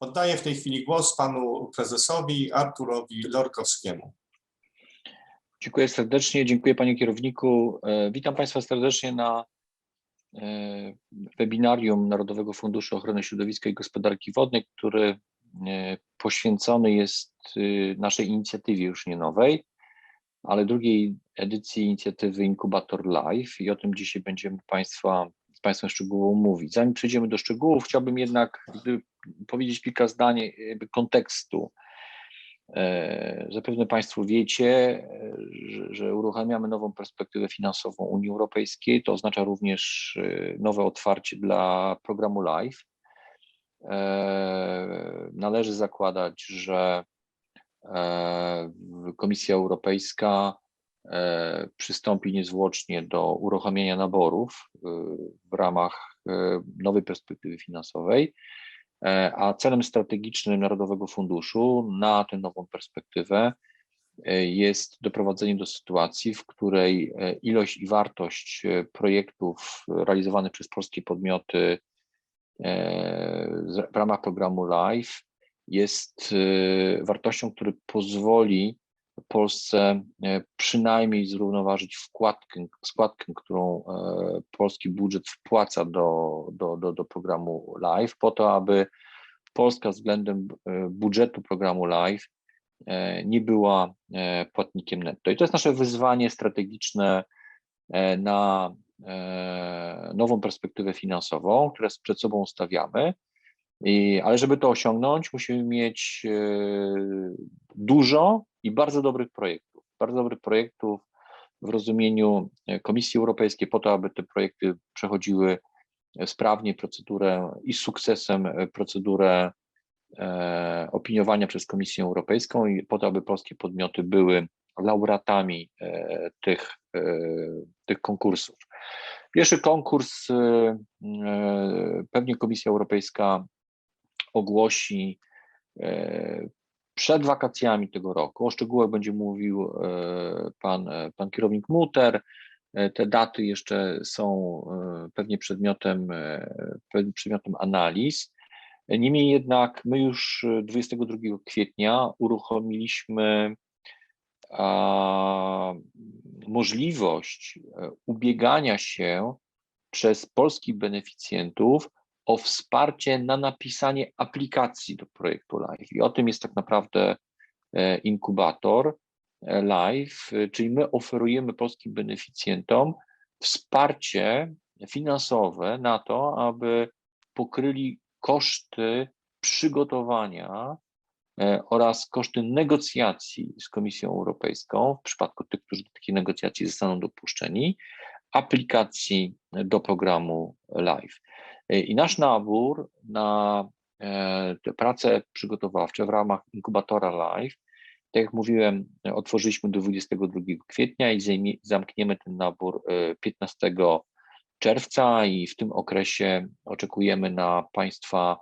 Oddaję w tej chwili głos panu prezesowi Arturowi Lorkowskiemu. Dziękuję serdecznie, dziękuję panie kierowniku. E, Witam państwa serdecznie na e, webinarium Narodowego Funduszu Ochrony Środowiska i Gospodarki Wodnej, który e, poświęcony jest naszej inicjatywie już nie nowej, ale drugiej edycji inicjatywy Inkubator Live i o tym dzisiaj będziemy państwa, z Państwem szczegółowo mówić. Zanim przejdziemy do szczegółów, chciałbym jednak powiedzieć kilka zdań kontekstu. E, Zapewne Państwo wiecie, że, że uruchamiamy nową perspektywę finansową Unii Europejskiej. To oznacza również e, nowe otwarcie dla programu LIFE. E, Należy zakładać, że Komisja Europejska przystąpi niezwłocznie do uruchomienia naborów w ramach nowej perspektywy finansowej. E, A celem strategicznym Narodowego Funduszu na tę nową perspektywę e, jest doprowadzenie do sytuacji, w której e, ilość i wartość projektów realizowanych przez polskie podmioty w ramach programu LIFE jest wartością, która pozwoli Polsce e, przynajmniej zrównoważyć wkładkę, składkę, którą e, polski budżet wpłaca do, do, do, do programu LIFE, po to, aby Polska względem e, budżetu programu LIFE nie była płatnikiem netto. I to jest nasze wyzwanie strategiczne na nową perspektywę finansową, które przed sobą stawiamy. I, ale żeby to osiągnąć, musimy mieć dużo i bardzo dobrych projektów. Bardzo dobrych projektów w rozumieniu e, Komisji Europejskiej, po to, aby te projekty przechodziły e, sprawnie procedurę i z sukcesem e, procedurę opiniowania przez Komisję Europejską i po to, aby polskie podmioty były laureatami tych, tych konkursów. Pierwszy konkurs pewnie Komisja Europejska ogłosi przed wakacjami tego roku. O szczegółach będzie mówił e, pan, e, pan kierownik Muter. E, Te daty jeszcze są pewnie przedmiotem, przedmiotem analiz. Niemniej jednak my już e, 22 kwietnia uruchomiliśmy możliwość ubiegania się przez polskich beneficjentów o wsparcie na napisanie aplikacji do projektu Live. I o tym jest tak naprawdę e, inkubator e, Live, e, czyli my oferujemy polskim beneficjentom wsparcie finansowe na to, aby pokryli koszty przygotowania oraz koszty negocjacji z Komisją Europejską, w przypadku tych, którzy do takiej negocjacji zostaną dopuszczeni, aplikacji do programu Live. E, I nasz nabór na e, te prace przygotowawcze w ramach inkubatora Live, tak jak mówiłem, e, otworzyliśmy do 22 kwietnia i zamkniemy ten nabór e, 15 czerwca i w tym okresie oczekujemy na Państwa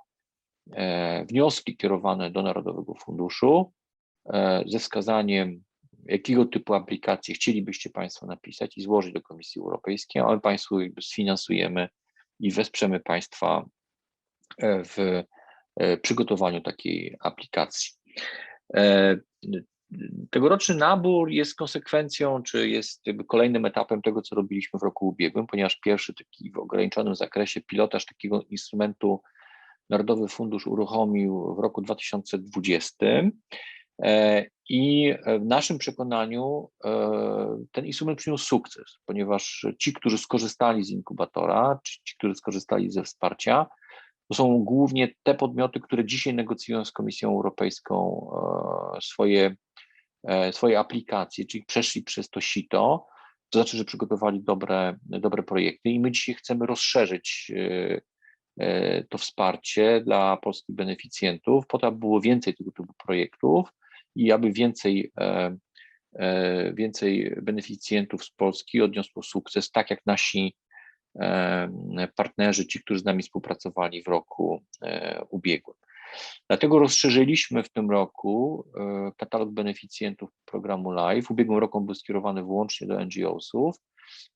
e, wnioski kierowane do Narodowego Funduszu e, ze wskazaniem, jakiego typu aplikacje chcielibyście Państwo napisać i złożyć do Komisji Europejskiej, a my Państwu sfinansujemy i wesprzemy Państwa e, w e, przygotowaniu takiej aplikacji. E, Tegoroczny nabór jest konsekwencją, czy jest kolejnym etapem tego, co robiliśmy w roku ubiegłym, ponieważ pierwszy taki w ograniczonym zakresie pilotaż takiego instrumentu Narodowy Fundusz uruchomił w roku 2020 e, i w naszym przekonaniu e, ten instrument przyniósł sukces, ponieważ ci, którzy skorzystali z inkubatora, czy ci, którzy skorzystali ze wsparcia, to są głównie te podmioty, które dzisiaj negocjują z Komisją Europejską e, swoje, e, swoje aplikacje, czyli przeszli przez to sito, to znaczy, że przygotowali dobre, dobre projekty i my dzisiaj chcemy rozszerzyć e, e, to wsparcie dla polskich beneficjentów, po to, aby było więcej tego typu projektów i aby więcej, e, e, więcej beneficjentów z Polski odniosło sukces, tak jak nasi e, partnerzy, ci, którzy z nami współpracowali w roku ubiegłym. Dlatego rozszerzyliśmy w tym roku katalog beneficjentów programu LIFE. W ubiegłym roku on był skierowany wyłącznie do NGO-sów.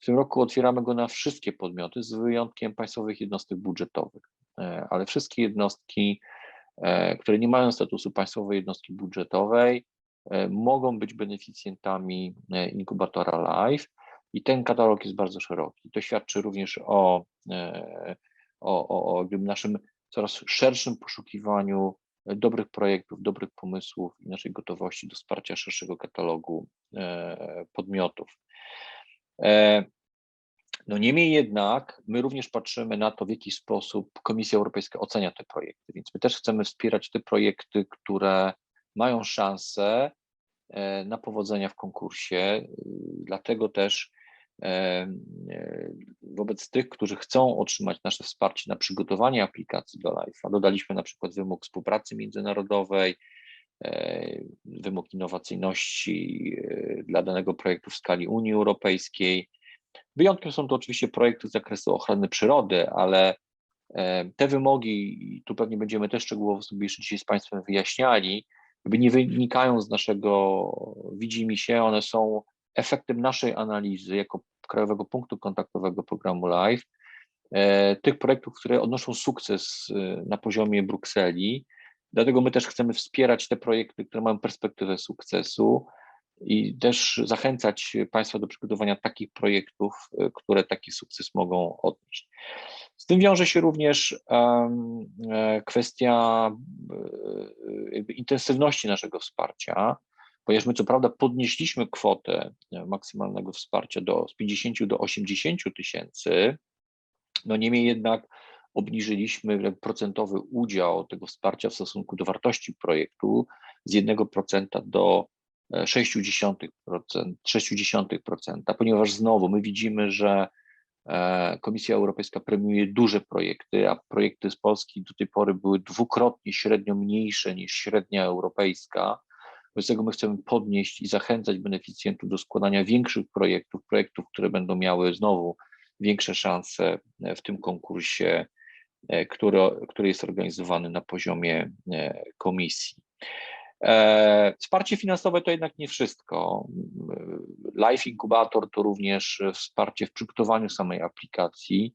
W tym roku otwieramy go na wszystkie podmioty, z wyjątkiem państwowych jednostek budżetowych, ale wszystkie jednostki które nie mają statusu państwowej jednostki budżetowej, e, mogą być beneficjentami e, inkubatora LIFE i ten katalog jest bardzo szeroki. To świadczy również o, e, o, o, o naszym coraz szerszym poszukiwaniu e, dobrych projektów, dobrych pomysłów i naszej gotowości do wsparcia szerszego katalogu e, podmiotów. No niemniej jednak my również patrzymy na to, w jaki sposób Komisja Europejska ocenia te projekty, więc my też chcemy wspierać te projekty, które mają szansę e, na powodzenia w konkursie. Dlatego też e, e, wobec tych, którzy chcą otrzymać nasze wsparcie na przygotowanie aplikacji do LIFE, dodaliśmy na przykład wymóg współpracy międzynarodowej, wymóg innowacyjności dla danego projektu w skali Unii Europejskiej. Wyjątkiem są to oczywiście projekty z zakresu ochrony przyrody, ale e, te wymogi, i tu pewnie będziemy też szczegółowo sobie jeszcze dzisiaj z Państwem wyjaśniali, nie wynikają z naszego widzimy się, one są efektem naszej analizy jako Krajowego Punktu Kontaktowego programu LIFE, e, tych projektów, które odnoszą sukces e, na poziomie Brukseli. Dlatego my też chcemy wspierać te projekty, które mają perspektywę sukcesu i też zachęcać Państwa do przygotowania takich projektów, e, które taki sukces mogą odnieść. Z tym wiąże się również e, kwestia e, intensywności naszego wsparcia, ponieważ my co prawda podnieśliśmy kwotę maksymalnego wsparcia do, z 50 do 80 tysięcy, no niemniej jednak obniżyliśmy procentowy udział tego wsparcia w stosunku do wartości projektu z 1% do 0,6%, 0,6%, ponieważ znowu my widzimy, że e, Komisja Europejska premiuje duże projekty, a projekty z Polski do tej pory były dwukrotnie średnio mniejsze niż średnia europejska. Wobec tego my chcemy podnieść i zachęcać beneficjentów do składania większych projektów, projektów, które będą miały znowu większe szanse e, w tym konkursie, e, który, który jest organizowany na poziomie komisji. E, Wsparcie finansowe to jednak nie wszystko. Life Incubator to również wsparcie w przygotowaniu samej aplikacji,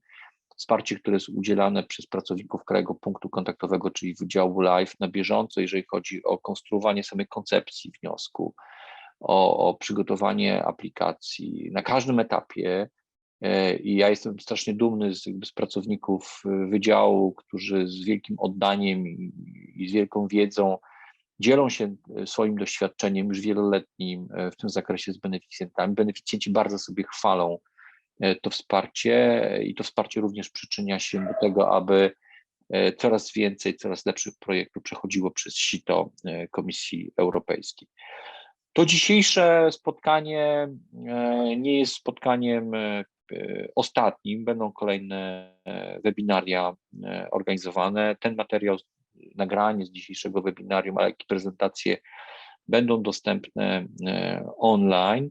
wsparcie, które jest udzielane przez pracowników Krajowego Punktu Kontaktowego, czyli Wydziału Life na bieżąco, jeżeli chodzi o konstruowanie samej koncepcji wniosku, o, o przygotowanie aplikacji na każdym etapie. E, I ja jestem strasznie dumny z, z pracowników e, wydziału, którzy z wielkim oddaniem i, i z wielką wiedzą dzielą się e, swoim doświadczeniem już wieloletnim e, w tym zakresie z beneficjentami. Beneficjenci bardzo sobie chwalą e, to wsparcie i to wsparcie również przyczynia się do tego, aby coraz więcej, coraz lepszych projektów przechodziło przez sito Komisji Europejskiej. To dzisiejsze spotkanie nie jest spotkaniem ostatnim, będą kolejne webinaria organizowane. Ten materiał, nagranie z dzisiejszego webinarium, ale jak i prezentacje będą dostępne e, online.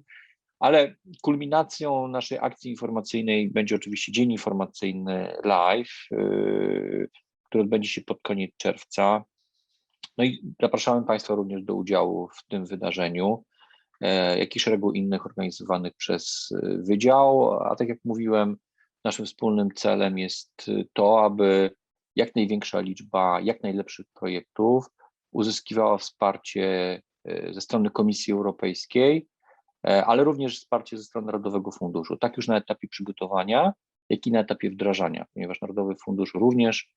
Ale kulminacją naszej akcji informacyjnej będzie oczywiście Dzień Informacyjny Live, yy, który odbędzie się pod koniec czerwca. No i zapraszamy Państwa również do udziału w tym wydarzeniu, e, jak i szeregu innych organizowanych przez Wydział. A tak jak mówiłem, naszym wspólnym celem jest to, aby jak największa liczba jak najlepszych projektów uzyskiwała wsparcie y, ze strony Komisji Europejskiej, e, ale również wsparcie ze strony Narodowego Funduszu, tak już na etapie przygotowania, jak i na etapie wdrażania, ponieważ Narodowy Fundusz również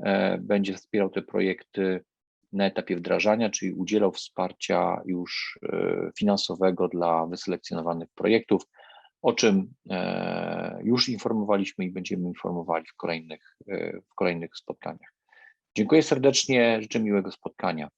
e, będzie wspierał te projekty na etapie wdrażania, czyli udzielał wsparcia już e, finansowego dla wyselekcjonowanych projektów, o czym e, już informowaliśmy i będziemy informowali w kolejnych, e, w kolejnych spotkaniach. Dziękuję serdecznie, życzę miłego spotkania.